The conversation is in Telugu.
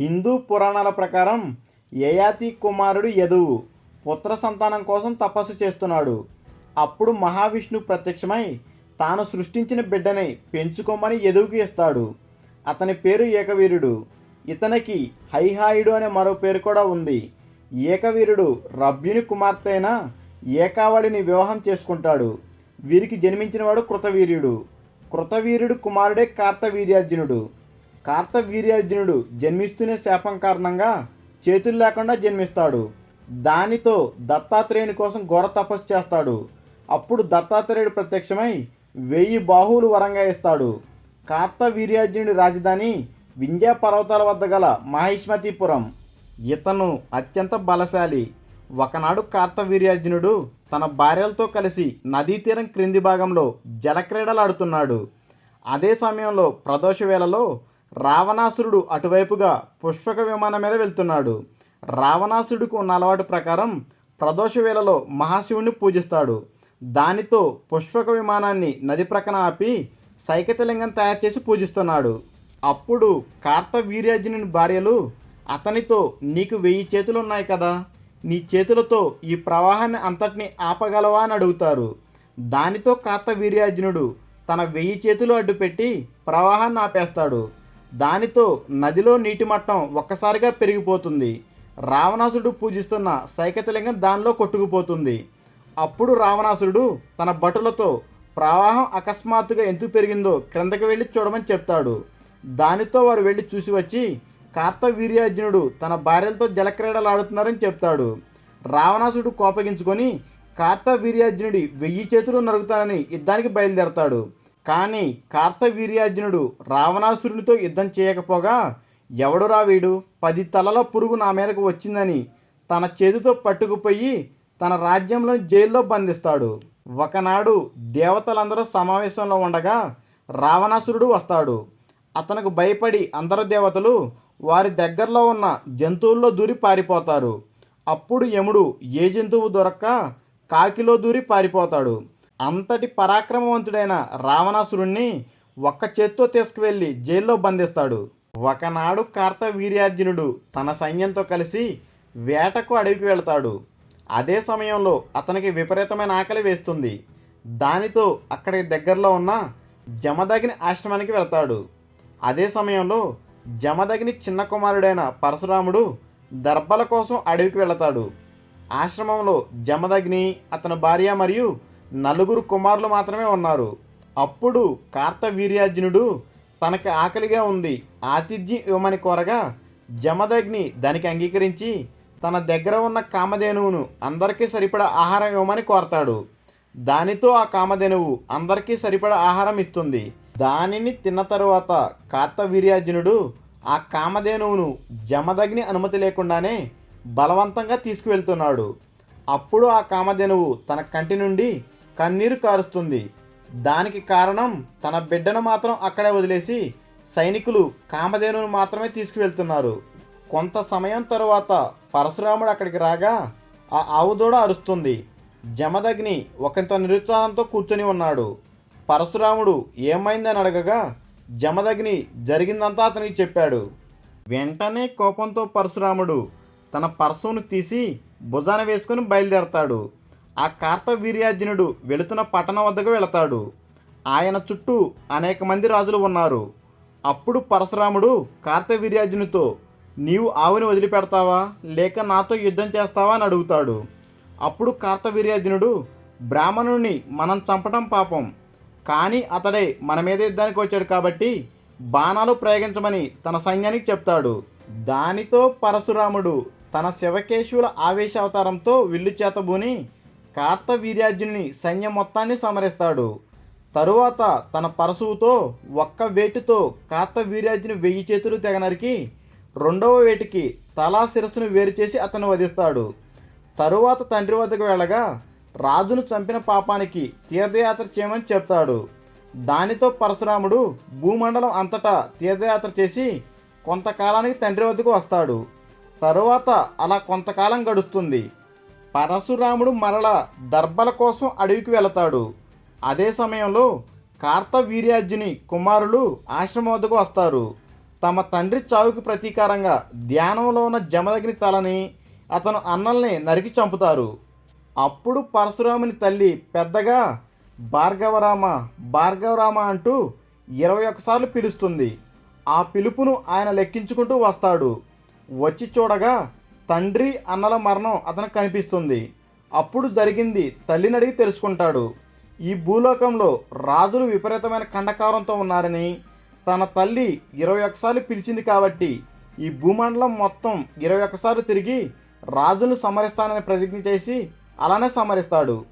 హిందూ పురాణాల ప్రకారం యయాతి కుమారుడు యదువు పుత్ర సంతానం కోసం తపస్సు చేస్తున్నాడు. అప్పుడు మహావిష్ణు ప్రత్యక్షమై తాను సృష్టించిన బిడ్డని పెంచుకోమని యదువుకి ఇస్తాడు. అతని పేరు ఏకవీరుడు. ఇతనికి హైహాయుడు అనే మరో పేరు కూడా ఉంది. ఏకవీరుడు రభ్యుని కుమార్తె అయిన ఏకావళిని వివాహం చేసుకుంటాడు. వీరికి జన్మించినవాడు కృతవీర్యుడు. కృతవీర్యుడు కుమారుడే కార్తవీర్యార్జునుడు. కార్తవీర్యార్జునుడు జన్మిస్తూనే శాపం కారణంగా చేతులు లేకుండా జన్మిస్తాడు. దానితో దత్తాత్రేయుని కోసం ఘోర తపస్సు చేస్తాడు. అప్పుడు దత్తాత్రేయుడు ప్రత్యక్షమై వెయ్యి బాహువులు వరంగా ఇస్తాడు. కార్తవీర్యార్జునుడి రాజధాని వింధ్యా పర్వతాల వద్ద గల మహిష్మతిపురం. ఇతను అత్యంత బలశాలి. ఒకనాడు కార్తవీర్యార్జునుడు తన భార్యలతో కలిసి నదీ తీరం క్రింది భాగంలో జలక్రీడలాడుతున్నాడు అదే సమయంలో ప్రదోష వేళలో రావణాసురుడు అటువైపుగా పుష్పక విమానం మీద వెళ్తున్నాడు. రావణాసురుడికి ఉన్న అలవాటు ప్రకారం ప్రదోష వేళలో మహాశివుని పూజిస్తాడు. దానితో పుష్పక విమానాన్ని నది ప్రక్కన ఆపి సైకతలింగం తయారు చేసి పూజిస్తున్నాడు. అప్పుడు కార్తవీర్యార్జునుని భార్యలు అతనితో నీకు వెయ్యి చేతులు ఉన్నాయి కదా. నీ చేతులతో ఈ ప్రవాహాన్ని అంతటిని ఆపగలవా అని అడుగుతారు. దానితో కార్తవీర్యార్జునుడు తన వెయ్యి చేతులు అడ్డుపెట్టి ప్రవాహాన్ని ఆపేస్తాడు. దానితో నదిలో నీటి మట్టం ఒక్కసారిగా పెరిగిపోతుంది. రావణాసురుడు పూజిస్తున్న సైకతలింగం దానిలో కొట్టుకుపోతుంది. అప్పుడు రావణాసురుడు తన భటులతో ప్రవాహం అకస్మాత్తుగా ఎందుకు పెరిగిందో క్రిందకి వెళ్ళి చూడమని చెప్తాడు. దానితో వారు వెళ్ళి చూసి వచ్చి కార్తవీర్యార్జునుడు తన భార్యలతో జలక్రీడలాడుతున్నారని చెప్తాడు. రావణాసుడు కోపగించుకొని కార్తవీర్యార్జునుడి వెయ్యి చేతులు నరుగుతానని యుద్ధానికి బయలుదేరతాడు. కానీ కార్తవీర్యార్జునుడు రావణాసురునితో యుద్ధం చేయకపోగా ఎవడు రావీడు పది తలల పురుగు నా మీదకు వచ్చిందని తన చేతితో పట్టుకుపోయి తన రాజ్యంలో జైల్లో బంధిస్తాడు. ఒకనాడు దేవతలందరూ సమావేశంలో ఉండగా రావణాసురుడు వస్తాడు. అతనికి భయపడి అందరు దేవతలు వారి దగ్గరలో ఉన్న జంతువుల్లో దూరి పారిపోతారు. అప్పుడు యముడు ఏ జంతువు దొరక్క కాకిలో దూరి పారిపోతాడు. అంతటి పరాక్రమవంతుడైన రావణాసురుణ్ణి ఒక్క చేత్తో తీసుకువెళ్ళి జైల్లో బంధిస్తాడు. ఒకనాడు కార్తవీర్యార్జునుడు తన సైన్యంతో కలిసి వేటకు అడవికి వెళ్తాడు. అదే సమయంలో అతనికి విపరీతమైన ఆకలి వేస్తుంది. దానితో అక్కడికి దగ్గరలో ఉన్న జమదగిని ఆశ్రమానికి వెళ్తాడు. అదే సమయంలో జమదగిని చిన్న కుమారుడైన పరశురాముడు దర్భల కోసం అడవికి వెళతాడు. ఆశ్రమంలో జమదగ్ని అతని భార్య మరియు నలుగురు కుమారులు మాత్రమే ఉన్నారు. అప్పుడు కార్తవీర్యార్జునుడు తనకి ఆకలిగా ఉంది. ఆతిథ్యం ఇవ్వమని కోరగా జమదగ్ని దానికి అంగీకరించి తన దగ్గర ఉన్న కామధేనువును అందరికీ సరిపడా ఆహారం ఇవ్వమని కోరతాడు. దానితో ఆ కామధేనువు అందరికీ సరిపడా ఆహారం ఇస్తుంది. దానిని తిన్న తరువాత కార్తవీర్యార్జునుడు ఆ కామధేనువును జమదగ్ని అనుమతి లేకుండానే బలవంతంగా తీసుకువెళ్తున్నాడు. అప్పుడు ఆ కామధేనువు తన కంటి నుండి కన్నీరు కారుస్తుంది. దానికి కారణం తన బిడ్డను మాత్రం అక్కడే వదిలేసి సైనికులు కామధేనువును మాత్రమే తీసుకువెళ్తున్నారు. కొంత సమయం తరువాత పరశురాముడు అక్కడికి రాగా ఆ ఆవుదూడ అరుస్తుంది. జమదగ్ని ఒకంత నిరుత్సాహంతో కూర్చొని ఉన్నాడు. పరశురాముడు ఏమైందని అడగగా జమదగ్ని జరిగిందంతా అతనికి చెప్పాడు. వెంటనే కోపంతో పరశురాముడు తన పరశువును తీసి భుజాన వేసుకుని బయలుదేరతాడు. ఆ కార్తవీర్యార్జునుడు వెళుతున్న పట్టణం వద్దకు వెళతాడు. ఆయన చుట్టూ అనేక మంది రాజులు ఉన్నారు. అప్పుడు పరశురాముడు కార్తవీర్యార్జునితో నీవు ఆవుని వదిలిపెడతావా? లేక నాతో యుద్ధం చేస్తావా? అని అడుగుతాడు. అప్పుడు కార్తవీర్యార్జునుడు బ్రాహ్మణుని మనం చంపటం పాపం. కానీ అతడే మన మీద యుద్ధానికి వచ్చాడు కాబట్టి బాణాలు ప్రయోగించమని తన సైన్యానికి చెప్తాడు. దానితో పరశురాముడు తన శివకేశవుల ఆవేశ అవతారంతో విల్లు చేతబూని కార్తవీర్యార్జుని సైన్యం మొత్తాన్ని సమరిస్తాడు. తరువాత తన పరశువుతో ఒక్క వేటితో కార్తవీర్యార్జుని వెయ్యి చేతులు తెగనరికి రెండవ వేటికి తలా శిరస్సును వేరు చేసి అతను వధిస్తాడు. తరువాత తండ్రి వద్దకు వెళ్ళగా రాజును చంపిన పాపానికి తీర్థయాత్ర చేయమని చెప్తాడు. దానితో పరశురాముడు భూమండలం అంతటా తీర్థయాత్ర చేసి కొంతకాలానికి తండ్రి వద్దకు వస్తాడు. తరువాత అలా కొంతకాలం గడుస్తుంది. పరశురాముడు మరల దర్భల కోసం అడవికి వెళతాడు. అదే సమయంలో కార్తవీర్యార్జుని కుమారులు ఆశ్రమం వద్దకు వస్తారు. తమ తండ్రి చావుకి ప్రతీకారంగా ధ్యానంలో ఉన్న జమదగ్ని తలని అతను అన్నల్ని నరికి చంపుతారు. అప్పుడు పరశురాముని తల్లి పెద్దగా భార్గవరామ భార్గవరామ అంటూ ఇరవై ఒక్కసార్లు పిలుస్తుంది. ఆ పిలుపును ఆయన లెక్కించుకుంటూ వస్తాడు. వచ్చి చూడగా తండ్రి అన్నల మరణం అతనికి కనిపిస్తుంది. అప్పుడు జరిగింది తల్లిని అడిగి తెలుసుకుంటాడు. ఈ భూలోకంలో రాజులు విపరీతమైన కండకారంతో ఉన్నారని తన తల్లి ఇరవై ఒక్కసార్లు పిలిచింది కాబట్టి ఈ భూమండలం మొత్తం ఇరవై ఒక్కసార్లు తిరిగి రాజును సమరిస్తానని ప్రతిజ్ఞ చేసి అలానే సమరిస్తాడు.